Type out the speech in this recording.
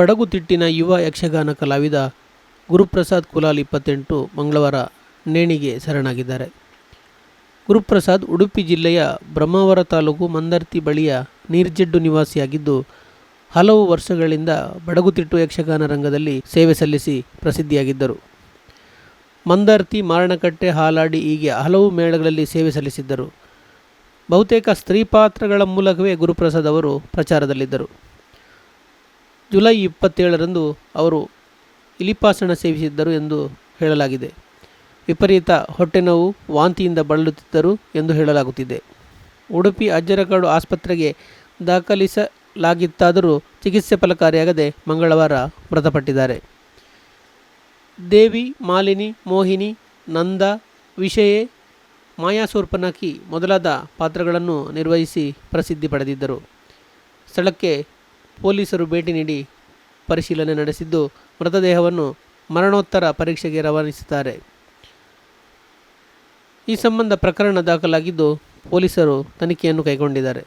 ಬಡಗುತಿಟ್ಟಿನ ಯುವ ಯಕ್ಷಗಾನ ಕಲಾವಿದ ಗುರುಪ್ರಸಾದ್ ಕುಲಾಲ್ ಇಪ್ಪತ್ತೆಂಟು ಮಂಗಳವಾರ ನೇಣಿಗೆ ಶರಣಾಗಿದ್ದಾರೆ. ಗುರುಪ್ರಸಾದ್ ಉಡುಪಿ ಜಿಲ್ಲೆಯ ಬ್ರಹ್ಮಾವರ ತಾಲೂಕು ಮಂದರ್ತಿ ಬಳಿಯ ನೀರ್ಜೆಡ್ಡು ನಿವಾಸಿಯಾಗಿದ್ದು, ಹಲವು ವರ್ಷಗಳಿಂದ ಬಡಗುತಿಟ್ಟು ಯಕ್ಷಗಾನ ರಂಗದಲ್ಲಿ ಸೇವೆ ಸಲ್ಲಿಸಿ ಪ್ರಸಿದ್ಧಿಯಾಗಿದ್ದರು. ಮಂದರ್ತಿ, ಮಾರಣಕಟ್ಟೆ, ಹಾಲಾಡಿ ಹೀಗೆ ಹಲವು ಮೇಳಗಳಲ್ಲಿ ಸೇವೆ ಸಲ್ಲಿಸಿದ್ದರು. ಬಹುತೇಕ ಸ್ತ್ರೀ ಪಾತ್ರಗಳ ಮೂಲಕವೇ ಗುರುಪ್ರಸಾದ್ ಅವರು ಪ್ರಚಾರದಲ್ಲಿದ್ದರು. ಜುಲೈ ಇಪ್ಪತ್ತೇಳರಂದು ಅವರು ಇಲಿಪಾಸಣ ಸೇವಿಸಿದ್ದರು ಎಂದು ಹೇಳಲಾಗಿದೆ. ವಿಪರೀತ ಹೊಟ್ಟೆನೋವು ವಾಂತಿಯಿಂದ ಬಳಲುತ್ತಿದ್ದರು ಎಂದು ಹೇಳಲಾಗುತ್ತಿದೆ. ಉಡುಪಿ ಅಜ್ಜರಕಾಡು ಆಸ್ಪತ್ರೆಗೆ ದಾಖಲಿಸಲಾಗಿತ್ತಾದರೂ ಚಿಕಿತ್ಸೆ ಫಲಕಾರಿಯಾಗದೆ ಮಂಗಳವಾರ ಮೃತಪಟ್ಟಿದ್ದಾರೆ. ದೇವಿ, ಮಾಲಿನಿ, ಮೋಹಿನಿ, ನಂದ, ವಿಷಯೇ ಮಾಯಾಸೂರ್ಪನಾಕಿ ಮೊದಲಾದ ಪಾತ್ರಗಳನ್ನು ನಿರ್ವಹಿಸಿ ಪ್ರಸಿದ್ಧಿ ಪಡೆದಿದ್ದರು. ಸ್ಥಳಕ್ಕೆ ಪೊಲೀಸರು ಭೇಟಿ ನೀಡಿ ಪರಿಶೀಲನೆ ನಡೆಸಿದ್ದು, ಮೃತದೇಹವನ್ನು ಮರಣೋತ್ತರ ಪರೀಕ್ಷೆಗೆ ರವಾನಿಸುತ್ತಾರೆ. ಈ ಸಂಬಂಧ ಪ್ರಕರಣ ದಾಖಲಾಗಿದ್ದು, ಪೊಲೀಸರು ತನಿಖೆಯನ್ನು ಕೈಗೊಂಡಿದ್ದಾರೆ.